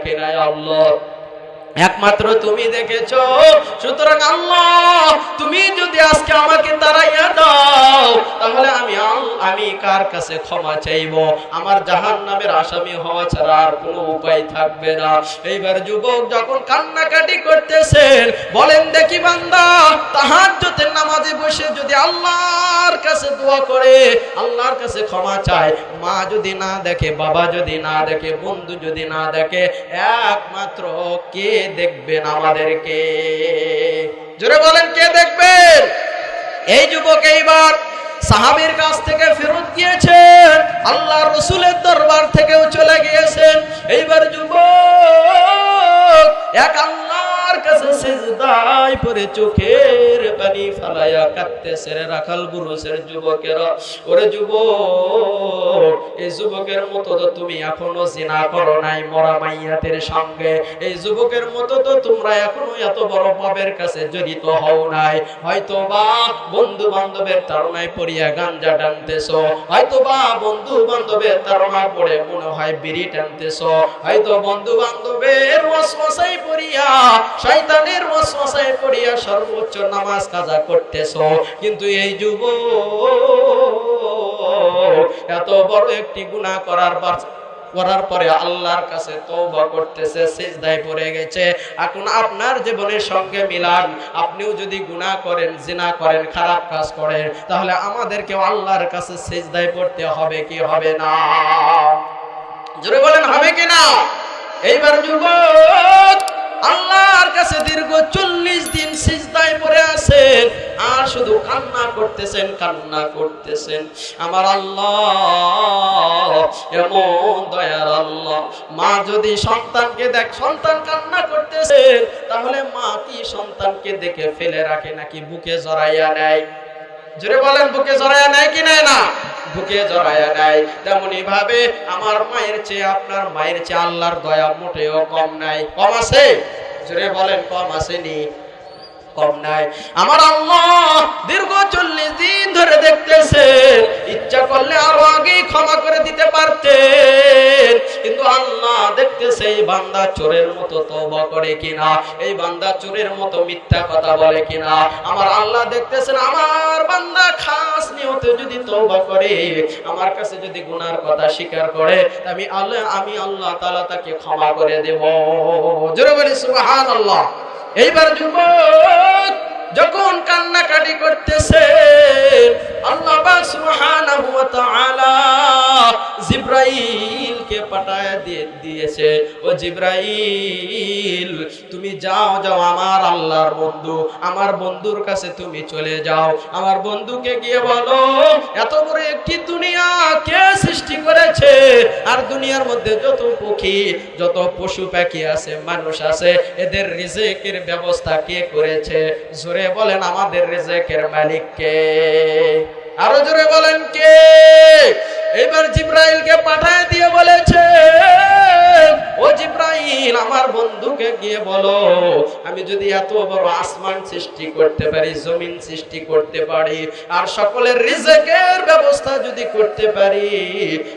দেখে নাই আল্লাহ। একমাত্র তুমি দেখেছ। সুতরাং আল্লাহ, তুমি যদি আজকে আমাকে তাড়াইয়া দাও, তাহলে আমি আমি কার কাছে ক্ষমা চাইব? আমার জাহান নামের আসামি হওয়া ছাড়া আর কোনো উপায় থাকবে না। এইবার যুবক যখন কান্নাকাটি করতেছেন, বলেন, দেখি বান্দা তাহার তাহাজ্জুদের নামাজে বসে যদি আল্লাহর কাছে দোয়া করে, আল্লাহর কাছে ক্ষমা চায়। মা যদি না দেখে, বাবা যদি না দেখে, বন্ধু যদি না দেখে, একমাত্র কে দেখবেন আমাদেরকে। জোরে বলেন, কে দেখবেন? এই যুবক এইবার সাহাবির কাছ থেকে ফেরত গিয়েছেন আল্লাহ রসুলের দরবার থেকেও চলে গিয়েছেন। এইবার যুবক, এক আল্লাহর জড়িত হও নাই। হয়তো বা বন্ধু বান্ধবের তাড়নায় পড়িয়া গাঞ্জা টানতেছো। হয়তো বা বন্ধু বান্ধবের তাড়না পড়ে মনে হয় বিড়ি টানতেছো। হয়তো বন্ধু বান্ধবের পড়িয়া শয়তানের ওয়াসওয়াসায় পড়িয়া সর্বোচ্চ নামাজ কাজা করতেছো। কিন্তু এই যুবক এত বড় একটি গুনাহ করার পর, করার পরে আল্লাহর কাছে তওবা করতেছে, সিজদায় পড়ে গেছে। এখন আপনার জীবনের সঙ্গে মিলান। আপনিও যদি গুনাহ করেন, জিনা করেন, খারাপ কাজ করেন, তাহলে আমাদেরকেও আল্লাহর কাছে সিজদায় পড়তে হবে কি হবে না? জোরে বলেন, হবে কি না? এইবার যুবক আল্লাহর কাছে দীর্ঘ চল্লিশ দিন সিজদায় পড়ে আছেন আর শুধু কান্না করতেছেন কান্না করতেছেন। আমার আল্লাহ, এমন দয়ার আল্লাহ। মা যদি সন্তানকে দেখ, সন্তান কান্না করতেছেন তাহলে মা কি সন্তানকে দেখে ফেলে রাখে নাকি বুকে জড়াইয়া নেয়? জোরে বলেন, বুকে জড়াইয়া নেয় কি নেয় না? বুকে জড়াইয়া নেয়। তেমনি ভাবে আমার মায়ের চেয়ে, আপনার মায়ের চেয়ে আল্লাহর দয়া মোটেও কম নাই। কম আছে? জোরে বলেন, কম আসেনি, কম নাই। আমার আল্লাহ দীর্ঘ চল্লিশ দিন ধরে দেখতেছে ইচ্ছা করলে আরও আগে ক্ষমা করে দিতে পারতেন। এই বান্দা চোরের মতো তওবা করে কিনা? এই বান্দা চোরের মতো মিথ্যা কথা বলে কিনা? আমার আল্লাহ দেখতেছেন, আমার বান্দা খাস নিয়তে যদি তওবা করে, আমার কাছে যদি গুনার কথা স্বীকার করে আমি আল্লাহ আমি আল্লাহ তাআলা তাকে ক্ষমা করে দেব। জোরে বলি, সুবহানাল্লাহ। এইবার যুবক যখন কান্নাকাটি করতেছে আল্লাহ পাক সুবহানাহু ওয়া জিব্রাইলকে পাঠায় দিয়ে দিয়েছে। ও জিব্রাইল, তুমি যাও যাও, আমার আল্লাহর বন্ধু, আমার বন্ধুর কাছে তুমি চলে যাও। আমার বন্ধুকে গিয়ে বলো, এত বড় একটি দুনিয়া কে সৃষ্টি করেছে? আর দুনিয়ার মধ্যে যত পক্ষী, যত পশু পাখি আছে, মানুষ আছে, এদের রিজেকের ব্যবস্থা কে করেছে? জোরে বলেন, আমাদের রিজেকের মালিক কে? আরও জোরে বলেন কে? এবার জিব্রাইলকে পাঠায় দিয়ে বলেছে, ও জিব্রাইল, আমার বন্ধুকে গিয়ে বলো, আমি যদি এত বড় আসমান সৃষ্টি করতে পারি, জমিন সৃষ্টি করতে পারি, আর সকলের রিজেকের ব্যবস্থা যদি করতে পারি,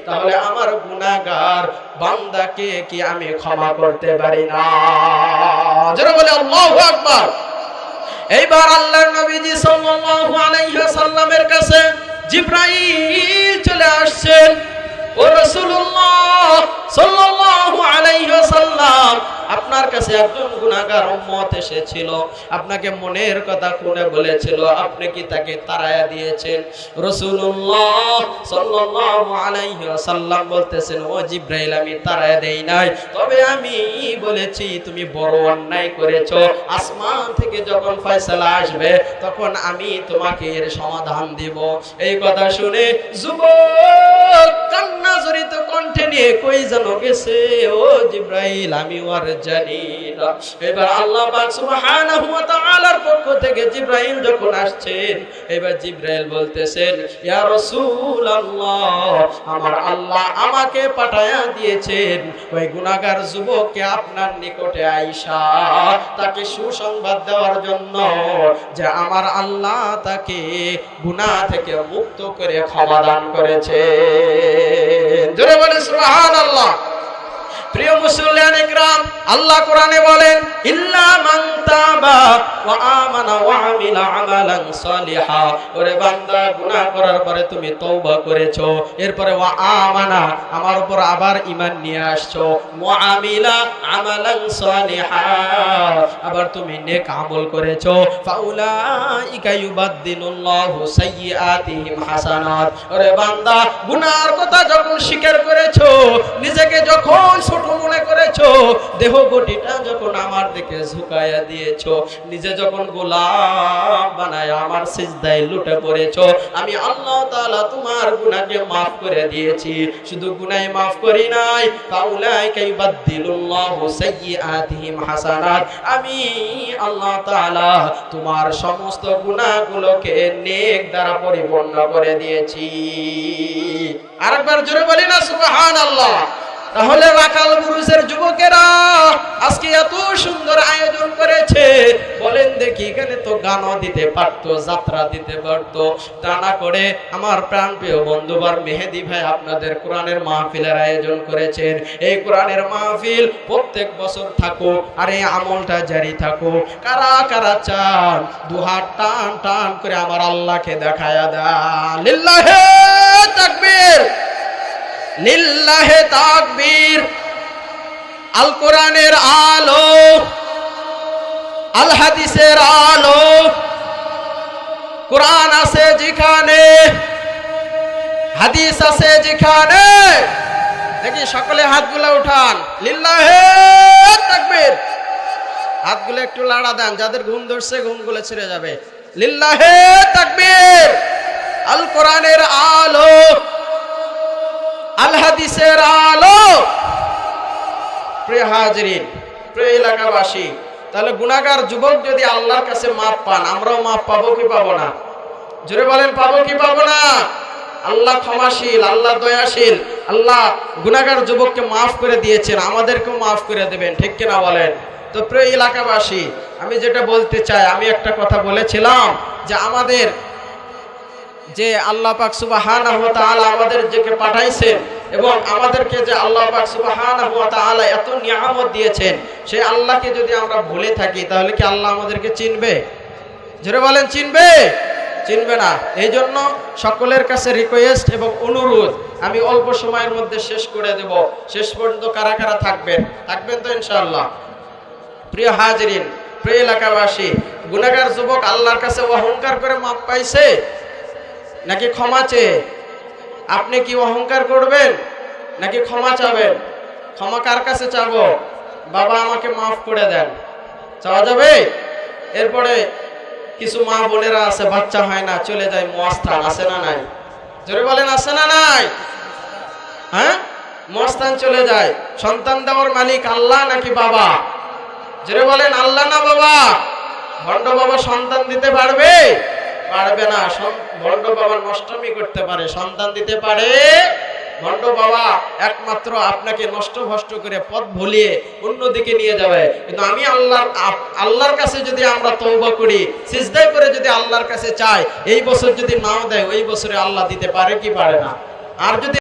তাহলে আমার গুনাহগার বান্দাকে কি আমি ক্ষমা করতে পারি না? যারা বলে আল্লাহু আকবার। এইবার আল্লাহর নবীজি সাল্লাল্লাহু আলাইহি সাল্লামের কাছে জিব্রাইল চলে আসছেন। ও রাসূলুল্লাহ আপনার কাছে একজন এসেছিল। আপনাকে মনের কথা বলেছিল, আপনি কি তাকে দিয়েছেন? বলতেছেন, ও আমি দেই নাই। তবে আমি বলেছি, তুমি বড় অন্যায় করেছ। আসমান থেকে যখন ফয়সালা আসবে, তখন আমি তোমাকে এর সমাধান দিব। এই কথা শুনে যুবক কান্না জড়িত কণ্ঠে নিয়ে কই যেন গেছে ও জিব্রাইল, আমি জানি এবার আল্লাহ পাক সুবহানাহু ওয়া তাআলার পক্ষ থেকে জিব্রাইল যখন আসছেন এবার জিব্রাইল বলতেছেন, ইয়া রাসূলুল্লাহ, আমার আল্লাহ আমাকে পাঠায়া দিয়েছেন, ওই গুনাহগার যুবককে আপনার নিকটে আইসা, তাকে সুসংবাদ দেওয়ার জন্য যে আমার আল্লাহ তাকে গুনাহ থেকে মুক্ত করে ক্ষমা দান করেছে জোরে বলে সুবহানাল্লাহ। প্রিয় মুসলিয়ান ইকরাম আল্লাহ কোরআনে বলেন ইল্লা মান তাবা ওয়া আমানা ওয়া আমিলা আমালান সালিহা। ওরে বান্দা, গুনাহ করার পরে তুমি তওবা করেছ, এরপরে ওয়া আমানা আমার উপর আবার ঈমান নিয়ে আসছো। ওয়া আমিলা আমালান সালিহা আবার তুমি নেক আমল করেছ। ফাউলাইকা ইউবাদদিলুল্লাহু সাইয়্যাতিহিম হাসানাত। ওরে বান্দা গুনার কথা যখন স্বীকার করেছ, নিজেকে যখন ছোট মনে করেছ দেহ গটিটা যখন আমার দিকে ঝুঁকায়া দিয়েছ, নিজে যখন গোলাম বানায় আমার সিজদায় লুটে পড়েছো, আমি আল্লাহ তাআলা তোমার গুনাহকে maaf করে দিয়েছি। শুধু গুনাহ maaf করি নাই, ফাউলাইকা ইউবাদদিলুল্লাহু সাইয়্যাতিহিম হাসানাত। আমি আল্লাহ তাআলা তোমার সমস্ত গুনাহগুলোকে নেক দ্বারা পরিপূর্ণ করে দিয়েছি। আরেকবার জোরে বলি না, সুবহানাল্লাহ। তাহলে রাখাল পুরুষের যুবকেরা আজকে এত সুন্দর আয়োজন করেছে। বলেন দেখি, এখানে তো গানও দিতে পারতো, যাত্রা দিতে পারতো। তা না করে আমার প্রাণ প্রিয় বন্ধুবার মেহেদি ভাই আপনাদের কোরআনের মাহফিলের আয়োজন করেছেন। এই কোরআনের মাহফিল প্রত্যেক বছর থাকুক, আর এই আমলটা জারি থাকুক। কারা কারা চান? দুহাত টান টান করে আমার আল্লাহকে দেখায়া দেন। লিল্লাহে তাকবীর! লিল্লাহে তাকবীর আল কোরআনের আলো আল হাদিসের আলো, কোরআন আছে যেখানে, হাদিস আছে যেখানে। দেখি সকলে হাতগুলো উঠান। লিল্লাহে তাকবীর। হাতগুলো একটু লাড়া দেন, যাদের ঘুম ধরছে ঘুমগুলো ছেড়ে যাবে। লিল্লাহে তাকবীর আল কোরআনের আলো। আল আলো। প্রিয় হাজরিন, প্রিয় এলাকাবাসী, তাহলে গুনাহগার যুবক যদি আল্লাহর কাছে মাপ পান, আমরাও মাপ পাবো কি পাবো না? জোরে বলেন, পাবো কি পাবো না? আল্লাহ ক্ষমাশীল, আল্লাহ দয়াশীল, আল্লাহ গুনাহগার যুবককে মাফ করে দিয়েছেন, আমাদেরকেও মাফ করে দেবেন, ঠিক কিনা বলেন? তো প্রিয় এলাকাবাসী, আমি যেটা বলতে চাই, আমি একটা কথা বলেছিলাম যে আমাদের যে আল্লাহ পাক সুবহানাহু ওয়া তাআলা আমাদের যেকে পাঠাইছেন এবং আমাদেরকে যে আল্লাহ পাক তাআলা এত নিয়ামত দিয়েছেন সেই আল্লাহকে যদি আমরা ভুলে থাকি, তাহলে কি আল্লাহ আমাদেরকে চিনবে? জোরে বলেন, চিনবে? চিনবে না। এই জন্য সকলের কাছে রিকোয়েস্ট এবং অনুরোধ, আমি অল্প সময়ের মধ্যে শেষ করে দেব। শেষ পর্যন্ত কারা কারা থাকবেন? থাকবেন তো ইনশাআল্লাহ। প্রিয় হাজরিন, প্রিয় এলাকাবাসী, গুনাহগার যুবক আল্লাহর কাছে অহংকার করে মাপ পাইছে নাকি ক্ষমা চেয়ে? আপনি কি অহংকার করবেন? নাকি ক্ষমা চাবেন? ক্ষমা কার কাছে চাবো? বাবা আমাকে মাফ করে দেন। চাওয়া যাবে? এরপরে কিছু মা বোনেরা আছে, বাচ্চা হয় না, চলে যায় মস্তান আছে না নাই? জোরে বলেন, আছে না নাই? হ্যাঁ? মস্তান চলে যায়। সন্তান দেওয়ার মালিক আল্লাহ নাকি বাবা? জোরে বলেন, আল্লাহ না বাবা? ভণ্ড বাবা সন্তান দিতে পারবে? পারবে না। ভণ্ড বাবা নষ্টমী করতে পারে, সন্তান দিতে পারে। ভণ্ড বাবা একমাত্র আপনাকে নষ্ট ভষ্ট করে পথ ভুলিয়ে অন্যদিকে নিয়ে যাবে। কিন্তু আমি আল্লাহ আল্লাহর কাছে যদি আমরা তৌবা করি সিজদাই করে যদি আল্লাহর কাছে চাই, এই বছর যদি নাও দেয়, ওই বছরে আল্লাহ দিতে পারে কি পারে না? আর যদি